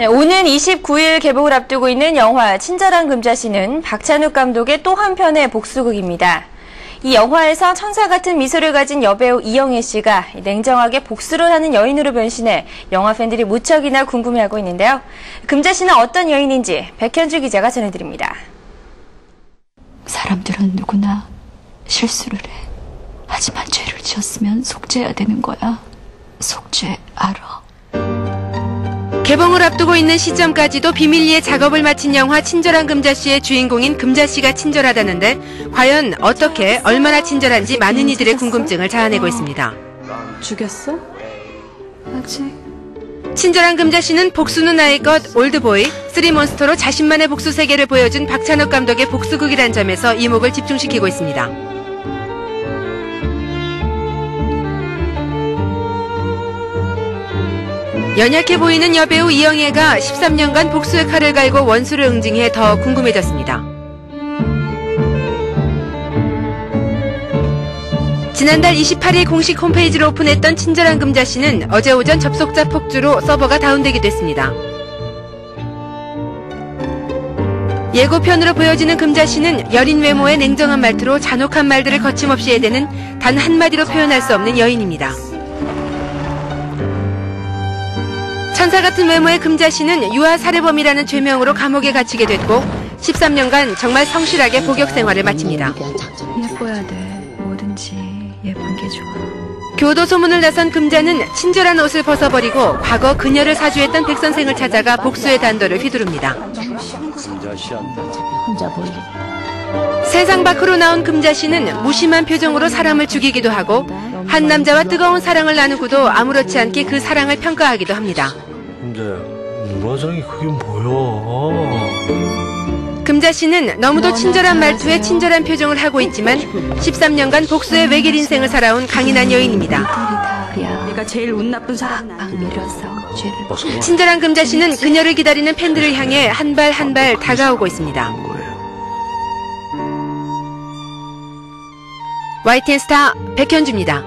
네, 오는 29일 개봉을 앞두고 있는 영화 친절한 금자씨는 박찬욱 감독의 또 한편의 복수극입니다. 이 영화에서 천사 같은 미소를 가진 여배우 이영애 씨가 냉정하게 복수를 하는 여인으로 변신해 영화 팬들이 무척이나 궁금해하고 있는데요. 금자 씨는 어떤 여인인지 백현주 기자가 전해드립니다. 사람들은 누구나 실수를 해. 하지만 죄를 지었으면 속죄해야 되는 거야. 속죄 알아. 개봉을 앞두고 있는 시점까지도 비밀리에 작업을 마친 영화 친절한 금자씨의 주인공인 금자씨가 친절하다는데 과연 어떻게 얼마나 친절한지 많은 이들의 궁금증을 자아내고 있습니다. 죽였어? 아직 친절한 금자씨는 복수는 나의 것 올드보이, 쓰리몬스터로 자신만의 복수 세계를 보여준 박찬욱 감독의 복수극이란 점에서 이목을 집중시키고 있습니다. 연약해 보이는 여배우 이영애가 13년간 복수의 칼을 갈고 원수를 응징해 더 궁금해졌습니다. 지난달 28일 공식 홈페이지로 오픈했던 친절한 금자씨는 어제 오전 접속자 폭주로 서버가 다운되기도 했습니다. 예고편으로 보여지는 금자씨는 여린 외모의 냉정한 말투로 잔혹한 말들을 거침없이 해대는 단 한마디로 표현할 수 없는 여인입니다. 천사 같은 외모의 금자씨는 유아 살해범이라는 죄명으로 감옥에 갇히게 됐고 13년간 정말 성실하게 복역 생활을 마칩니다. 예뻐야 돼. 뭐든지 예쁜 게 좋아. 교도 소문을 나선 금자는 친절한 옷을 벗어버리고 과거 그녀를 사주했던 백 선생을 찾아가 복수의 단도를 휘두릅니다. 세상 밖으로 나온 금자씨는 무심한 표정으로 사람을 죽이기도 하고 한 남자와 뜨거운 사랑을 나누고도 아무렇지 않게 그 사랑을 평가하기도 합니다. 근데 우라장이 그게 뭐야? 금자 씨는 너무도 친절한 말투에 친절한 표정을 하고 있지만 13년간 복수의 외길 인생을 살아온 강인한 여인입니다. 내가 제일 운 나쁜 죄를 어서 친절한 금자 씨는 그녀를 기다리는 팬들을 향해 한 발 한 발 다가오고 있습니다. YTN 스타 백현주입니다.